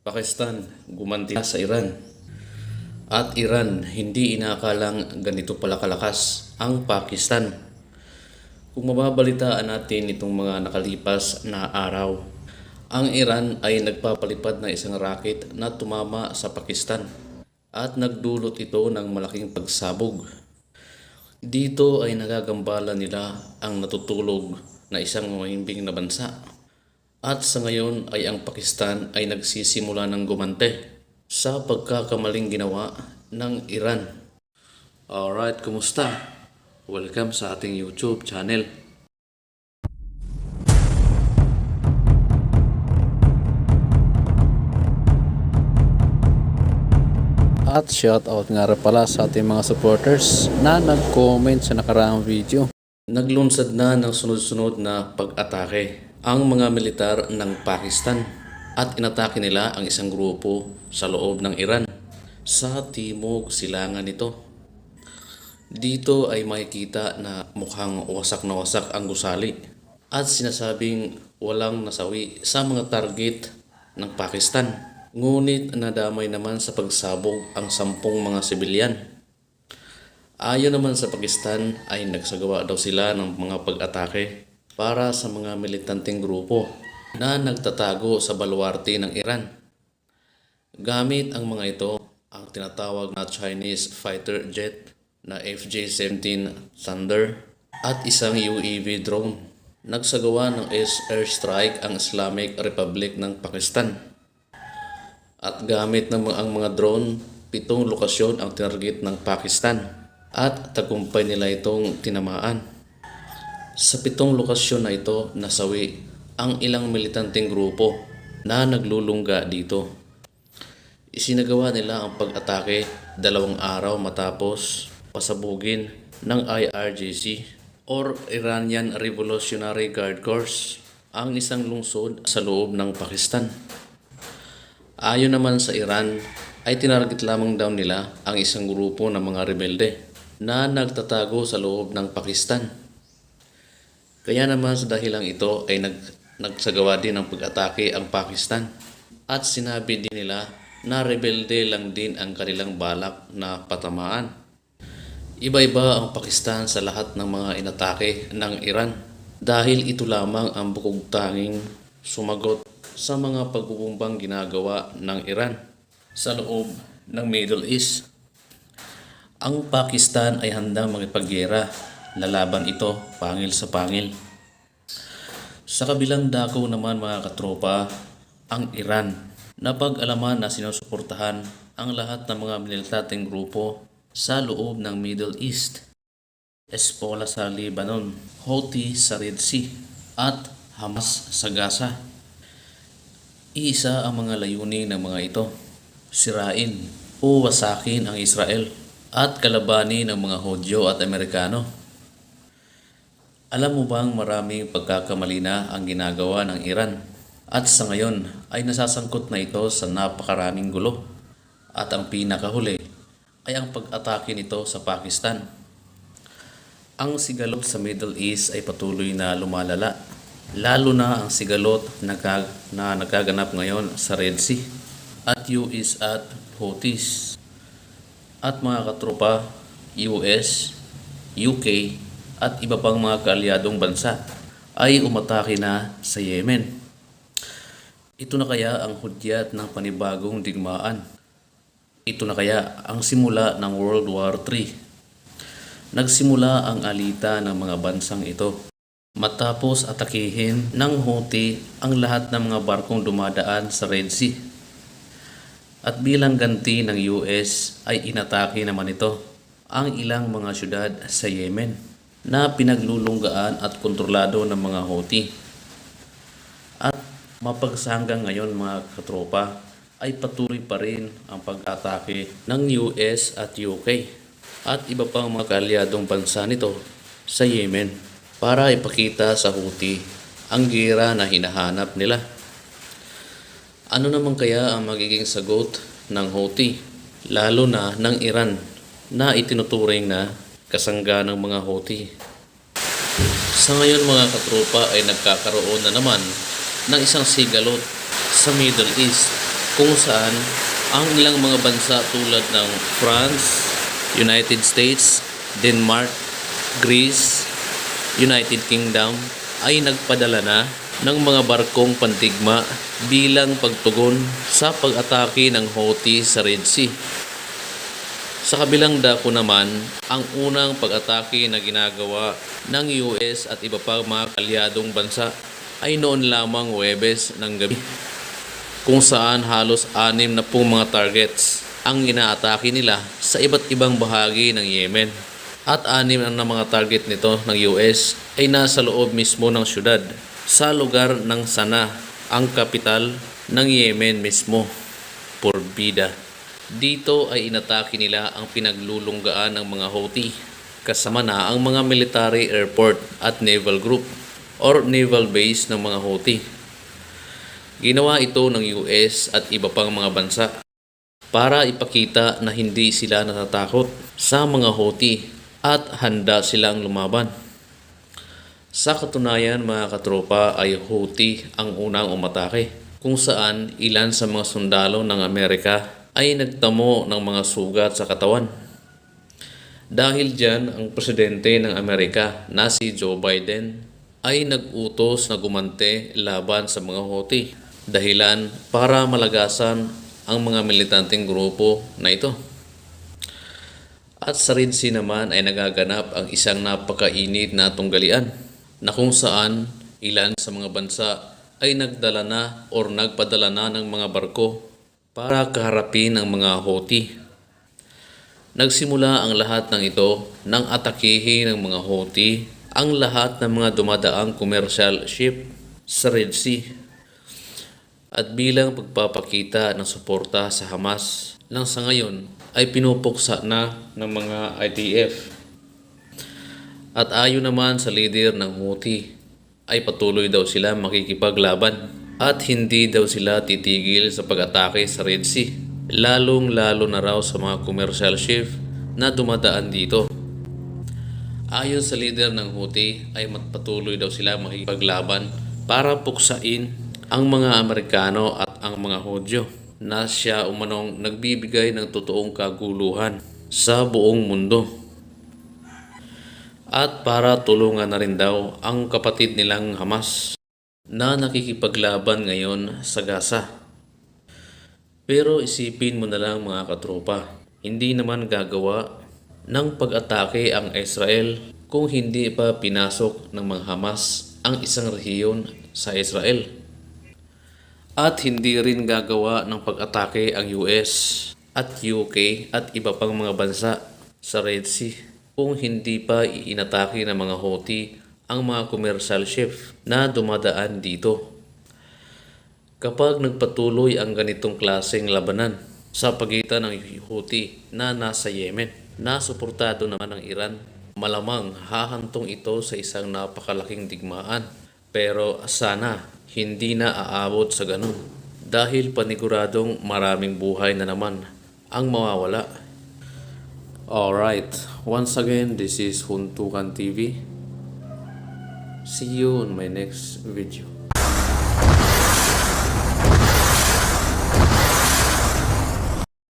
Pakistan gumanti sa Iran. At Iran hindi inakalang ganito pala kalakas ang Pakistan. Kung mababalitaan natin itong mga nakalipas na araw, ang Iran ay nagpapalipad na isang rocket na tumama sa Pakistan at nagdulot ito ng malaking pagsabog. Dito ay nagagambala nila ang natutulog na isang mahimbing na bansa. At sa ngayon ay ang Pakistan ay nagsisimula ng gumante sa pagkakamaling ginawa ng Iran. Alright, kumusta? Welcome sa ating YouTube channel. At shoutout nga rin pala sa ating mga supporters na nag-comment sa nakaraang video. Naglunsad na ng sunod-sunod na pag-atake ang mga militar ng Pakistan at inatake nila ang isang grupo sa loob ng Iran sa timog silangan nito. Dito ay makikita na mukhang wasak na wasak ang gusali at sinasabing walang nasawi sa mga target ng Pakistan. Ngunit nadamay naman sa pagsabog ang sampung mga sibilyan. Ayon naman sa Pakistan ay nagsagawa daw sila ng mga pag-atake para sa mga militanteng grupo na nagtatago sa baluarte ng Iran. Gamit ang mga ito ang tinatawag na Chinese fighter jet na FJ-17 Thunder at isang UAV drone. Nagsagawa ng airstrike ang Islamic Republic ng Pakistan. At gamit ng mga, ang mga drone, pitong lokasyon ang tinarget ng Pakistan at tagumpay nila itong tinamaan. Sa pitong lokasyon na ito, nasawi ang ilang militanteng grupo na naglulungga dito. Isinagawa nila ang pag-atake dalawang araw matapos pasabugin ng IRGC or Iranian Revolutionary Guard Corps ang isang lungsod sa loob ng Pakistan. Ayon naman sa Iran, ay tinarget lamang daw nila ang isang grupo ng mga rebelde na nagtatago sa loob ng Pakistan. Kaya naman sa dahilang ito ay nag, nagsagawa din ng pag-atake ang Pakistan at sinabi din nila na rebelde lang din ang kanilang balak na patamaan. Iba-iba ang Pakistan sa lahat ng mga inatake ng Iran dahil ito lamang ang bukog tanging sumagot sa mga pagbubumbang ginagawa ng Iran sa loob ng Middle East. Ang Pakistan ay handang makipaggera, lalaban ito pangil sa pangil. Sa kabilang dako naman mga katropa, ang Iran na pag-alaman na sinusuportahan ang lahat ng mga militanteng grupo sa loob ng Middle East. Hezbollah sa Lebanon, Houthi sa Red Sea, at Hamas sa Gaza. Iisa ang mga layunin ng mga ito, sirain o wasakin ang Israel at kalabanin ang mga Hodyo at Amerikano. Alam mo bang maraming pagkakamali na ang ginagawa ng Iran? At sa ngayon ay nasasangkot na ito sa napakaraming gulo. At ang pinakahuli ay ang pag-atake nito sa Pakistan. Ang sigalot sa Middle East ay patuloy na lumalala lalo na ang sigalot na, na nagaganap ngayon sa Red Sea at US at Houthis. At mga katropa US, UK at iba pang mga kaalyadong bansa ay umatake na sa Yemen. Ito na kaya ang hudyat ng panibagong digmaan. Ito na kaya ang simula ng World War III. Nagsimula ang alita ng mga bansang ito matapos atakihin ng Houthi ang lahat ng mga barkong dumadaan sa Red Sea. At bilang ganti ng US ay inatake naman ito ang ilang mga syudad sa Yemen na pinaglulunggaan at kontrolado ng mga Houthi. At mapagsanggang ngayon mga katropa ay patuloy pa rin ang pag-atake ng US at UK at iba pang mga kaalyadong bansa nito sa Yemen para ipakita sa Houthi ang gira na hinahanap nila. Ano naman kaya ang magiging sagot ng Houthi, lalo na ng Iran na itinuturing na kasangga ng mga Houthi? Sa ngayon mga katropa ay nagkakaroon na naman ng isang sigalot sa Middle East kung saan ang ilang mga bansa tulad ng France, United States, Denmark, Greece, United Kingdom ay nagpadala na ng mga barkong pantigma bilang pagtugon sa pag-atake ng Houthi sa Red Sea. Sa kabilang dako naman, ang unang pag-atake na ginagawa ng US at iba pang mga kalyadong bansa ay noon lamang Webes ng gabi kung saan halos anim na pong mga targets ang inaatake nila sa iba't ibang bahagi ng Yemen. At anim na mga target nito ng US ay nasa loob mismo ng syudad sa lugar ng Sana, ang kapital ng Yemen mismo, Porbida. Dito ay inatake nila ang pinaglulunggaan ng mga Houthi kasama na ang mga military airport at naval group or naval base ng mga Houthi. Ginawa ito ng US at iba pang mga bansa para ipakita na hindi sila natatakot sa mga Houthi at handa silang lumaban. Sa katunayan mga katropa ay Houthi ang unang umatake kung saan ilan sa mga sundalo ng Amerika ay nagtamo ng mga sugat sa katawan. Dahil dyan, ang presidente ng Amerika na si Joe Biden ay nag-utos na gumante laban sa mga Houthi dahilan para malagasan ang mga militanteng grupo na ito. At sa Sea naman ay nagaganap ang isang napakainit na tunggalian na kung saan ilan sa mga bansa ay nagdala na or nagpadala na ng mga barko para kaharapin ang mga Houthi. Nagsimula ang lahat ng ito nang atakihin ng mga Houthi ang lahat ng mga dumadaang commercial ship sa Red Sea. At bilang pagpapakita ng suporta sa Hamas nang sa ngayon ay pinupuksa na ng mga IDF. At ayon naman sa leader ng Houthi ay patuloy daw sila makikipaglaban at hindi daw sila titigil sa pag-atake sa Red Sea. Lalong lalo na raw sa mga commercial ship na dumadaan dito. Ayon sa leader ng Houthi ay patuloy daw sila makikipaglaban para puksain ang mga Amerikano at ang mga Hudyo na siya umanong nagbibigay ng totoong kaguluhan sa buong mundo. At para tulungan na rin daw ang kapatid nilang Hamas na nakikipaglaban ngayon sa Gaza. Pero isipin mo na lang mga katropa, hindi naman gagawa ng pag-atake ang Israel kung hindi pa pinasok ng mga Hamas ang isang rehiyon sa Israel. At hindi rin gagawa ng pag-atake ang US at UK at iba pang mga bansa sa Red Sea kung hindi pa iinatake ng mga Houthi ang mga commercial ship na dumadaan dito. Kapag nagpatuloy ang ganitong klaseng labanan sa pagitan ng Houthi na nasa Yemen na suportado naman ng Iran, malamang hahantong ito sa isang napakalaking digmaan. Pero sana hindi na aabot sa ganun dahil paniguradong maraming buhay na naman ang mawawala. Alright, once again, this is Huntukan TV. See you on my next video.